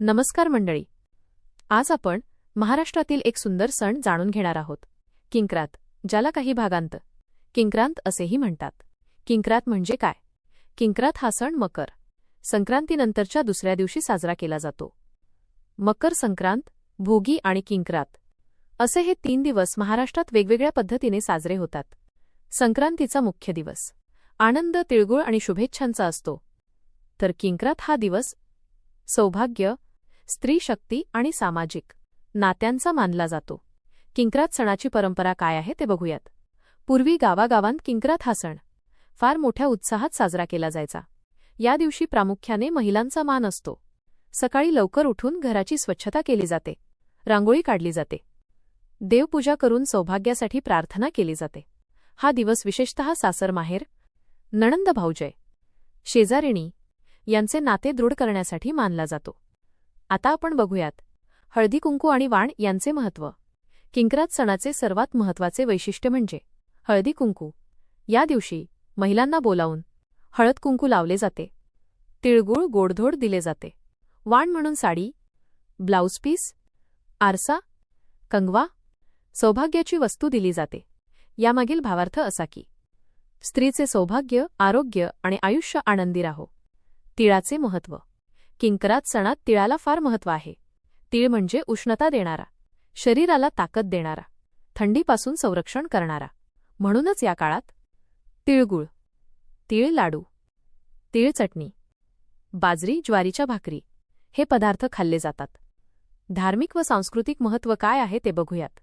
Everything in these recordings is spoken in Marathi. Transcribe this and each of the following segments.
नमस्कार मंडळी. आज आपण महाराष्ट्रातील एक सुंदर सण जाणून घेणार आहोत. किंक्रात ज्याला काही भागांत. किंक्रांत असेही म्हणतात. किंक्रात म्हणजे काय? किंक्रात हा सण मकर संक्रांतीनंतरच्या दुसऱ्या दिवशी साजरा केला जातो. मकर संक्रांत भोगी आणि किंक्रात असे हे तीन दिवस महाराष्ट्रात वेगवेगळ्या पद्धतीने साजरे होतात. संक्रांतीचा मुख्य दिवस. आनंद तिळगुळ आणि शुभेच्छांचा असतो. तर किंक्रात हा दिवस सौभाग्य स्त्री शक्ती आणि सामाजिक नात्यांचा मानला जातो. किंक्रात सणाची परंपरा काय आहे ते बघूयात. पूर्वी गावागावांत किंक्रात हा सण फार मोठ्या उत्साहात साजरा केला जायचा. या दिवशी प्रामुख्याने महिलांचा मान असतो. सकाळी लवकर उठून घराची स्वच्छता केली जाते. रांगोळी काढली जाते. देवपूजा करून सौभाग्यासाठी प्रार्थना केली जाते. हा दिवस विशेषतः सासर माहेर नणंद भाऊजय शेजारिणी यांचे नाते दृढ करण्यासाठी मानला जातो. आता आपण बघूयात. हळदी कुंकू आणि वाण यांचे महत्त्व किंकरात सणाचे सर्वात महत्त्वाचे वैशिष्ट्य म्हणजे हळदी कुंकू. या दिवशी महिलांना बोलावून हळद कुंकू लावले जाते. तिळगुळ गोडधोड दिले जाते. वाण म्हणून साडी ब्लाऊज पीस आरसा कंगवा सौभाग्याची वस्तू दिली जाते. यामागील भावार्थ असा की स्त्रीचे सौभाग्य आरोग्य आणि आयुष्य आनंदी राहो. तिळाचे महत्त्व. किंकरात सणात तिळाला फार महत्त्व आहे. तीळ म्हणजे उष्णता देणारा शरीराला ताकद देणारा थंडीपासून संरक्षण करणारा. म्हणूनच या काळात तिळगुळ तीळ लाडू तीळ चटणी बाजरी ज्वारीच्या भाकरी हे पदार्थ खाल्ले जातात. धार्मिक व सांस्कृतिक महत्त्व काय आहे ते बघूयात.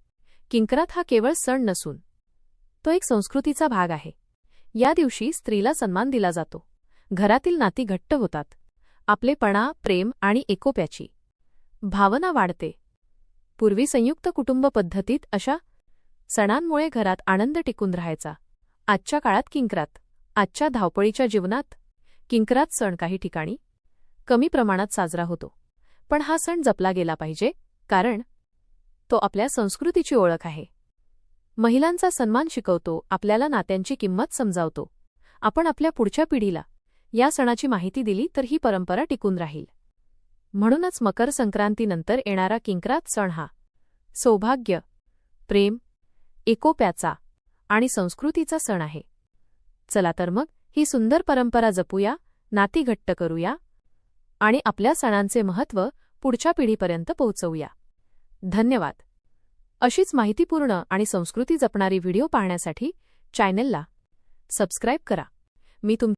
किंकरात हा केवळ सण नसून तो एक संस्कृतीचा भाग आहे. या दिवशी स्त्रीला सन्मान दिला जातो. घरातील नाती घट्ट होतात. आपलेपणा प्रेम आणि एकोप्याची. भावना वाढते. पूर्वी संयुक्त कुटुंब पद्धतीत अशा सणांमुळे घरात आनंद टिकून राहायचा. आजच्या काळात किंकरात आजच्या धावपळीच्या जीवनात किंकरात सण काही ठिकाणी कमी प्रमाणात साजरा होतो. पण हा सण जपला गेला पाहिजे कारण तो आपल्या संस्कृतीची ओळख आहे. महिलांचा सन्मान शिकवतो आपल्याला नात्यांची किंमत समजावतो. आपण आपल्या पुढच्या पिढीला या सणाची माहिती दिली तर ही परंपरा टिकून राहील. म्हणूनच मकर संक्रांतीनंतर येणारा किंकरात सण हा. सौभाग्य प्रेम एकोप्याचा आणि संस्कृतीचा सण आहे. चला तर मग ही सुंदर परंपरा जपूया नाती घट्ट करूया आणि आपल्या सणांचे महत्त्व पुढच्या पिढीपर्यंत पोहोचवूया. धन्यवाद. अशीच माहितीपूर्ण आणि संस्कृती जपणारी व्हिडिओ पाहण्यासाठी चॅनेलला सबस्क्राईब करा. मी तुम